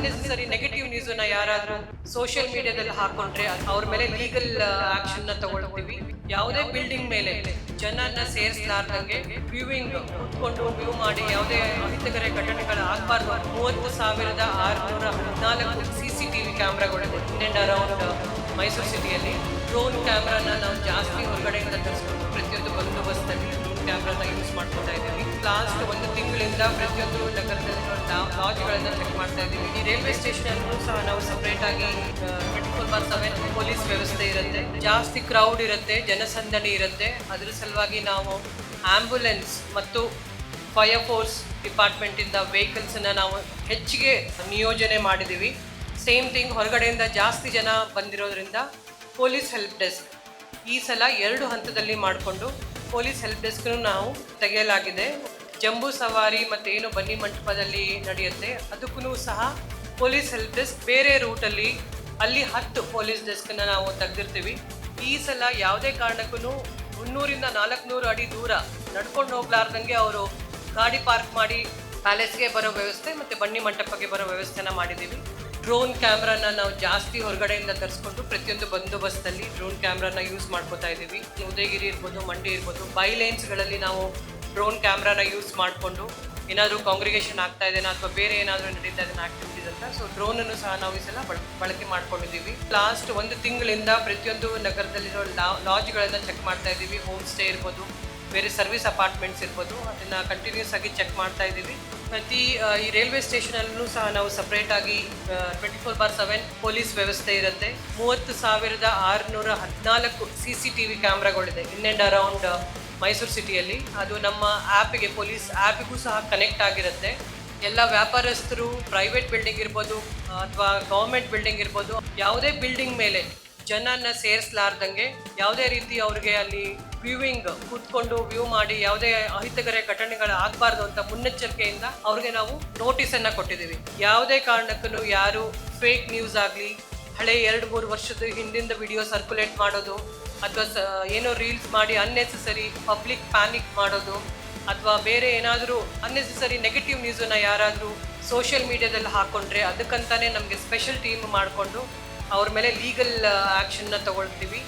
Unnecessary negative ನ್ಯೂಸನ್ನ ಯಾರಾದರೂ social ಮೀಡಿಯಾದಲ್ಲಿ ಹಾಕೊಂಡ್ರೆ ಅವ್ರ ಮೇಲೆ ಲೀಗಲ್ ಆಕ್ಷನ್ನ ತಗೊಳ್ತೀವಿ. ಯಾವುದೇ ಬಿಲ್ಡಿಂಗ್ ಮೇಲೆ ಜನನ್ನ ಸೇರಿಸಲಾರ್ದಂಗೆ ವ್ಯೂವಿಂಗ್ ಕುತ್ಕೊಂಡು ವ್ಯೂ ಮಾಡಿ ಯಾವುದೇ ಅಹಿತಕರ ಘಟನೆಗಳು ಆಗಬಾರ್ದು. ಮೂವತ್ತು ಸಾವಿರದ ಆರುನೂರ ಹದಿನಾಲ್ಕು ಸಿ ಸಿ ಟಿ ವಿ ಕ್ಯಾಮ್ರಾಗಳಿದೆ ಇನ್ ಅಂಡ್ ಅರೌಂಡ್ ಮೈಸೂರು ಸಿಟಿಯಲ್ಲಿ ಡ್ರೋನ್ ಕ್ಯಾಮ್ರಾನ ನಾವು ಜಾಸ್ತಿ ಹೊರಗಡೆಯಿಂದ ಯೂಸ್ ಮಾಡ್ಕೊತಾ ಇದ್ದೀವಿ. ಲಾಸ್ಟ್ ಒಂದು ತಿಂಗಳಿಂದ ಪ್ರತಿಯೊಂದು ನಗರದಲ್ಲಿರೋ ಲಾಜ್ಗಳನ್ನ ಚೆಕ್ ಮಾಡ್ತಾ ಇದ್ದೀವಿ. ಈ ರೈಲ್ವೆ ಸ್ಟೇಷನ್ ಸಹ ನಾವು ಸಪರೇಟ್ ಆಗಿ twenty four by seven police ವ್ಯವಸ್ಥೆ ಇರುತ್ತೆ. ಜಾಸ್ತಿ ಕ್ರೌಡ್ ಇರುತ್ತೆ, ಜನಸಂದಣಿ ಇರುತ್ತೆ. ಅದರ ಸಲುವಾಗಿ ನಾವು ಆಂಬ್ಯುಲೆನ್ಸ್ ಮತ್ತು ಫೈರ್ ಫೋರ್ಸ್ ಡಿಪಾರ್ಟ್ಮೆಂಟಿಂದ ವೆಹಿಕಲ್ಸನ್ನು ನಾವು ಹೆಚ್ಚಿಗೆ ನಿಯೋಜನೆ ಮಾಡಿದ್ದೀವಿ. ಸೇಮ್ ಥಿಂಗ್ ಹೊರಗಡೆಯಿಂದ ಜಾಸ್ತಿ ಜನ ಬಂದಿರೋದ್ರಿಂದ ಪೊಲೀಸ್ ಹೆಲ್ಪ್ ಡೆಸ್ಕ್ ಈ ಸಲ ಎರಡು ಹಂತದಲ್ಲಿ ಮಾಡಿಕೊಂಡು ಪೊಲೀಸ್ ಹೆಲ್ಪ್ ಡೆಸ್ಕ್ನು ನಾವು ತೆಗೆಯಲಾಗಿದೆ. ಜಂಬೂ ಸವಾರಿ ಮತ್ತು ಏನು ಬನ್ನಿ ಮಂಟಪದಲ್ಲಿ ನಡೆಯುತ್ತೆ. ಅದಕ್ಕೂ ಸಹ ಪೊಲೀಸ್ ಹೆಲ್ಪ್ ಡೆಸ್ಕ್ ಬೇರೆ ರೂಟಲ್ಲಿ ಅಲ್ಲಿ ಹತ್ತು ಪೊಲೀಸ್ ಡೆಸ್ಕನ್ನು ನಾವು ತೆಗೆದಿರ್ತೀವಿ. ಈ ಸಲ ಯಾವುದೇ ಕಾರಣಕ್ಕೂ ಮುನ್ನೂರಿಂದ ನಾಲ್ಕುನೂರು ಅಡಿ ದೂರ ನಡ್ಕೊಂಡು ಹೋಗ್ಲಾರ್ದಂಗೆ ಅವರು ಗಾಡಿ ಪಾರ್ಕ್ ಮಾಡಿ ಪ್ಯಾಲೇಸ್ಗೆ ಬರೋ ವ್ಯವಸ್ಥೆ ಮತ್ತು ಬನ್ನಿ ಮಂಟಪಕ್ಕೆ ಬರೋ ವ್ಯವಸ್ಥೆನ ಮಾಡಿದ್ದೀವಿ. ಡ್ರೋನ್ ಕ್ಯಾಮ್ರಾನ ನಾವು ಜಾಸ್ತಿ ಹೊರಗಡೆಯಿಂದ ತರಿಸ್ಕೊಂಡು ಪ್ರತಿಯೊಂದು ಬಂದೋಬಸ್ತಲ್ಲಿ ಡ್ರೋನ್ ಕ್ಯಾಮ್ರಾನ ಯೂಸ್ ಮಾಡ್ಕೋತಾ ಇದ್ದೀವಿ. ಉದಯಗಿರಿ ಇರ್ಬೋದು ಮಂಡಿ ಇರ್ಬೋದು ಬೈ ಲೈನ್ಸ್ಗಳಲ್ಲಿ ನಾವು ಡ್ರೋನ್ ಕ್ಯಾಮ್ರಾನ ಯೂಸ್ ಮಾಡಿಕೊಂಡು ಏನಾದರೂ ಕಾಂಗ್ರಿಗೇಷನ್ ಆಗ್ತಾ ಇದೆನಾ ಅಥವಾ ಬೇರೆ ಏನಾದರೂ ನಡೀತಾ ಇದೆನಾ ಆಕ್ಟಿವಿಟೀಸ್ ಅಂತ ಸೊ ಡ್ರೋನನ್ನು ಸಹ ನಾವು ಈ ಸಲ ಬಳ- ಬಳಕೆ ಮಾಡ್ಕೊಂಡಿದ್ದೀವಿ. ಲಾಸ್ಟ್ ಒಂದು ತಿಂಗಳಿಂದ ಪ್ರತಿಯೊಂದು ನಗರದಲ್ಲಿರೋ ಲಾಡ್ಜ್ಗಳನ್ನು ಚೆಕ್ ಮಾಡ್ತಾ ಇದ್ದೀವಿ. ಹೋಮ್ ಸ್ಟೇ ಇರ್ಬೋದು ಬೇರೆ ಸರ್ವಿಸ್ ಅಪಾರ್ಟ್ಮೆಂಟ್ಸ್ ಇರ್ಬೋದು, ಅದನ್ನು ಕಂಟಿನ್ಯೂಸ್ ಆಗಿ ಚೆಕ್ ಮಾಡ್ತಾ ಇದ್ದೀವಿ. ಪ್ರತಿ ಈ ರೈಲ್ವೆ ಸ್ಟೇಷನಲ್ಲೂ ಸಹ ನಾವು ಸಪ್ರೇಟ್ ಆಗಿ twenty four by seven police ವ್ಯವಸ್ಥೆ ಇರುತ್ತೆ. ಮೂವತ್ತು ಸಾವಿರದ ಆರುನೂರ ಹದಿನಾಲ್ಕು ಸಿ ಸಿ ಟಿ ವಿ ಕ್ಯಾಮ್ರಾಗಳಿದೆ ಇನ್ ಆ್ಯಂಡ್ ಅರೌಂಡ್ ಮೈಸೂರು ಸಿಟಿಯಲ್ಲಿ ಅದು ನಮ್ಮ ಆ್ಯಪಿಗೆ ಪೊಲೀಸ್ ಆ್ಯಪಿಗೂ ಸಹ ಕನೆಕ್ಟ್ ಆಗಿರುತ್ತೆ. ಎಲ್ಲ ವ್ಯಾಪಾರಸ್ಥರು ಪ್ರೈವೇಟ್ ಬಿಲ್ಡಿಂಗ್ ಇರ್ಬೋದು, ಅಥವಾ ಗೌರ್ಮೆಂಟ್ ಬಿಲ್ಡಿಂಗ್ ಇರ್ಬೋದು, ಯಾವುದೇ ಬಿಲ್ಡಿಂಗ್ ಮೇಲೆ ಜನನ ಸೇರಿಸ್ಲಾರ್ದಂಗೆ, ಯಾವುದೇ ರೀತಿ ಅವ್ರಿಗೆ ಅಲ್ಲಿ ವ್ಯೂವಿಂಗ್ ಕೂತ್ಕೊಂಡು ವ್ಯೂ ಮಾಡಿ ಯಾವುದೇ ಅಹಿತಕರ ಘಟನೆಗಳು ಆಗಬಾರ್ದು ಅಂತ ಮುನ್ನೆಚ್ಚರಿಕೆಯಿಂದ ಅವ್ರಿಗೆ ನಾವು ನೋಟಿಸ್ ಅನ್ನ ಕೊಟ್ಟಿದ್ದೀವಿ. ಯಾವುದೇ ಕಾರಣಕ್ಕೂ ಯಾರು ಫೇಕ್ ನ್ಯೂಸ್ ಆಗಲಿ, ಹಳೆ ಎರಡು ಮೂರು ವರ್ಷದ ಹಿಂದಿಂದ ವಿಡಿಯೋ ಸರ್ಕ್ಯುಲೇಟ್ ಮಾಡೋದು, ಅಥವಾ ಏನೋ ರೀಲ್ಸ್ ಮಾಡಿ ಅನ್ನೆಸೆಸರಿ ಪಬ್ಲಿಕ್ ಪ್ಯಾನಿಕ್ ಮಾಡೋದು, ಅಥವಾ ಬೇರೆ ಏನಾದರೂ ಅನ್ನೆಸೆಸರಿ ನೆಗೆಟಿವ್ ನ್ಯೂಸನ್ನು ಯಾರಾದರೂ ಸೋಷಿಯಲ್ ಮೀಡಿಯಾದಲ್ಲಿ ಹಾಕ್ಕೊಂಡ್ರೆ ಅದಕ್ಕಂತಾನೆ ನಮಗೆ ಸ್ಪೆಷಲ್ ಟೀಮ್ ಮಾಡಿಕೊಂಡು ಅವ್ರ ಮೇಲೆ ಲೀಗಲ್ ಆ್ಯಕ್ಷನ್ನ ತಗೊಳ್ತೀವಿ.